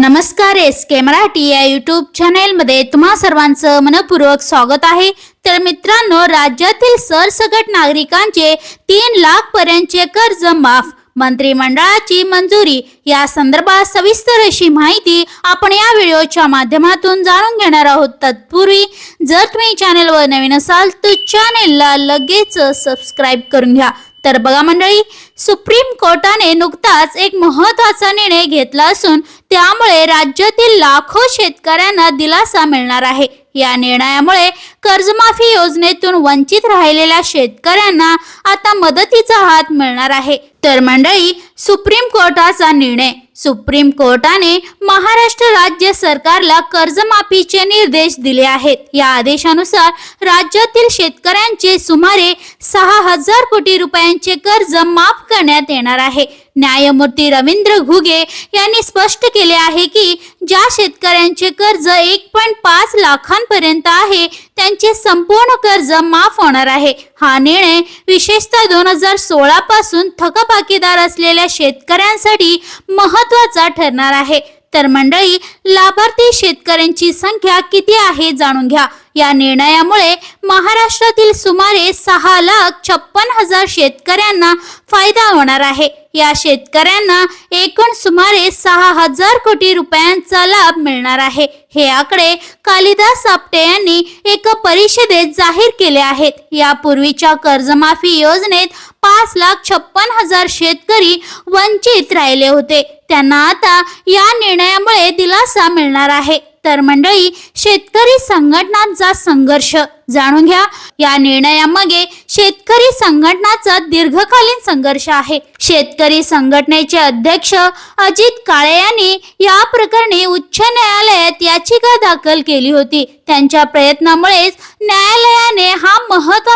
नमस्कार एस के मराठी या युट्यूब चॅनेलमध्ये तुम्हा सर्वांचं मनपूर्वक स्वागत आहे. तर मित्रांनो राज्यातील सरसकट नागरिकांचे तीन लाख पर्यंतचे कर्ज माफ मंत्रिमंडळाची मंजुरी या संदर्भात सविस्तर अशी माहिती आपण या व्हिडिओच्या माध्यमातून जाणून घेणार आहोत. तत्पूर्वी जर तुम्ही चॅनेलवर नवीन असाल तर चॅनेलला लगेच सबस्क्राईब करून घ्या. तर बघा मंडळी सुप्रीम कोर्टाने नुकताच एक महत्त्वाचा निर्णय घेतला असून त्यामुळे राज्यातील लाखो शेतकऱ्यांना दिलासा मिळणार आहे. या निर्णयामुळे कर्जमाफी योजनेतून वंचित राहिलेल्या शेतकऱ्यांना आता मदतीचा हात मिळणार आहे. तर मंडळी सुप्रीम कोर्टाचा निर्णय. सुप्रीम कोर्टाने महाराष्ट्र राज्य सरकारला कर्जमाफीचे निर्देश दिले आहेत. या आदेशानुसार राज्यातील शेतकऱ्यांचे सुमारे सहा हजार कोटी रुपयांचे कर्ज माफ करण्यात येणार आहे. न्यायमूर्ती रवींद्र घुगे यांनी स्पष्ट केले आहे की ज्या शेतकऱ्यांचे कर्ज एक पॉईंट पाच लाखांपर्यंत आहे त्यांचे संपूर्ण कर्ज माफ होणार आहे. हा निर्णय विशेषतः दोन हजार सोळा पासून थकबाकीदार असलेल्या शेतकऱ्यांसाठी महत्त्वाचा ठरणार आहे. तर मंडळी लाभार्थी शेतकऱ्यांची संख्या किती आहे जाणून घ्या. या निर्णयामुळे महाराष्ट्रातील सुमारे सहा लाख छप्पन हजार शेतकऱ्यांना फायदा होणार आहे. या शेतकऱ्यांना एकूण सुमारे सहा हजार कोटी रुपयांचा लाभ मिळणार आहे. हे आकडे कालिदास आपटे यांनी एका परिषदेत जाहीर केले आहेत. यापूर्वीच्या कर्जमाफी योजनेत पाच लाख छप्पन हजार शेतकरी वंचित राहिले होते. त्यांना आता या निर्णयामुळे दिलासा मिळणार आहे. तर मंडळी शेतकरी संघटनांचा संघर्ष जाणून घ्या. या निर्णयामागे शेतकरी संघटनाचा दीर्घकालीन संघर्ष आहे. शेतकरी संघटनेचे अध्यक्ष अजित काळे यांनी या प्रकरणी उच्च न्यायालयात याचिका दाखल केली होती. त्यांच्या प्रयत्नामुळेच न्यायालयाने हा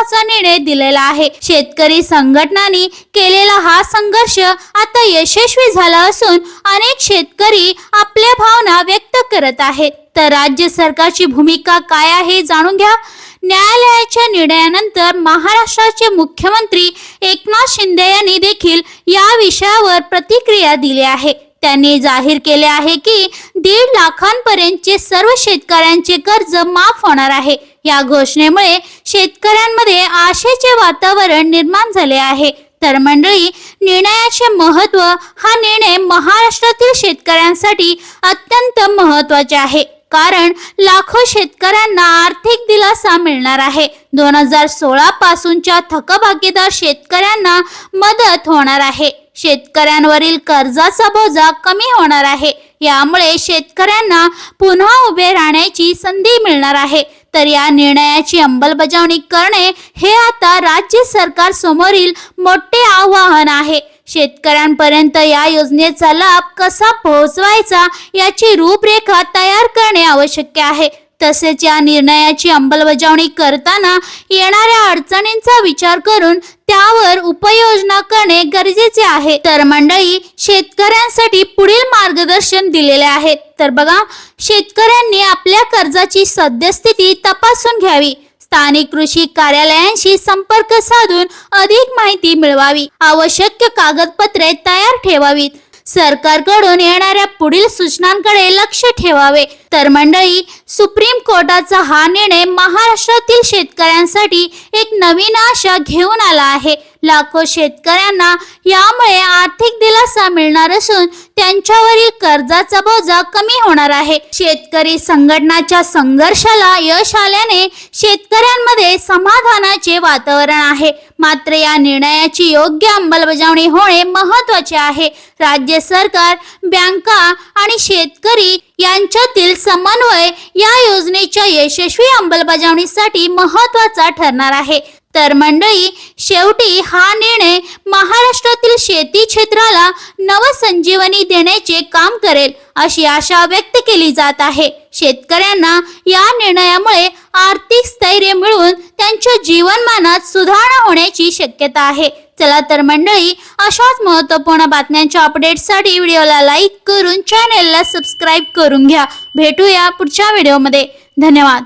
महत्त्वाचा निर्णय दिलेला आहे. शेतकरी संघटनांनी केलेला हा संघर्ष आता यशस्वी झाला असून अनेक शेतकरी आपल्या भावना व्यक्त करत आहेत. तर राज्य सरकारची भूमिका काय आहे जाणून घ्या. न्यायालयाच्या निर्णयानंतर महाराष्ट्राचे मुख्यमंत्री एकनाथ शिंदे यांनी देखील या विषयावर प्रतिक्रिया दिली आहे. त्यांनी जाहीर केले आहे की दीड लाखांपर्यंतचे सर्व शेतकऱ्यांचे कर्ज माफ होणार आहे. या घोषणेमुळे शेतकऱ्यांमध्ये आशेचे वातावरण निर्माण झाले आहे. तर मंडळी निर्णयाचे महत्त्व हा निर्णय महाराष्ट्रातील शेतकऱ्यांसाठी अत्यंत महत्त्वाचे आहे. कारण लाखो शेतकऱ्यांना आर्थिक दिलासा मिळणार आहे. दोन हजार सोळा पासूनच्या थकबाकीदार शेतकऱ्यांना मदत होणार आहे. शेतकऱ्यांवरील कर्जाचा बोजा कमी होणार आहे. यामुळे शेतकऱ्यांना पुन्हा उभे राहण्याची संधी मिळणार आहे. तर या निर्णयाची अंमलबजावणी करणे हे आता राज्य सरकार समोरील मोठे आव्हान आहे. शेतकऱ्यांपर्यंत या योजनेचा लाभ कसा पोहोचवायचा याची रूपरेखा तयार करणे आवश्यक आहे. तसेच या निर्णयाची अंमलबजावणी करताना येणाऱ्या अडचणींचा विचार करून त्यावर उपाययोजना करणे गरजेचे आहे. तर मंडळी शेतकऱ्यांसाठी पुढील मार्गदर्शन दिलेले आहेत तर बघा शेतकऱ्यांनी आपल्या कर्जाची सद्यस्थिती तपासून घ्यावी. स्थानिक कृषी कार्यालयांशी संपर्क साधून अधिक माहिती मिळवावी. आवश्यक कागदपत्रे तयार ठेवावीत. सरकारकडून येणाऱ्या पुढील सूचनांकडे लक्ष ठेवावे. तर मंडळी सुप्रीम कोर्टाचा हा निर्णय महाराष्ट्रातील शेतकऱ्यांसाठी एक नवीन आशा घेऊन आला आहे. लाखो शेतकऱ्यांना यामुळे आर्थिक दिलासा मिळणार असून त्यांच्यावरील कर्जाचा बोजा कमी होणार आहे. शेतकरी संघटनाच्या संघर्षाला यश आल्याने शेतकऱ्यांमध्ये समाधानाचे वातावरण आहे. मात्र या निर्णयाची योग्य अंमलबजावणी होणे महत्त्वाचे आहे. राज्य सरकार बँका आणि शेतकरी यांच्यातील समन्वय या योजनेच्या यशस्वी अंमलबजावणीसाठी महत्त्वाचा ठरणार आहे. तर मंडळी शेवटी हा निर्णय महाराष्ट्रातील शेती क्षेत्राला नवसंजीवनी देण्याचे काम करेल अशी आशा व्यक्त केली जात आहे. शेतकऱ्यांना या निर्णयामुळे आर्थिक स्थैर्य मिळून त्यांच्या जीवनमानात सुधारणा होण्याची शक्यता आहे. चला तर मंडळी अशाच महत्त्वपूर्ण बातम्यांच्या अपडेट्ससाठी व्हिडिओला लाईक करून चॅनेलला सबस्क्राईब करून घ्या. भेटूया पुढच्या व्हिडिओमध्ये धन्यवाद.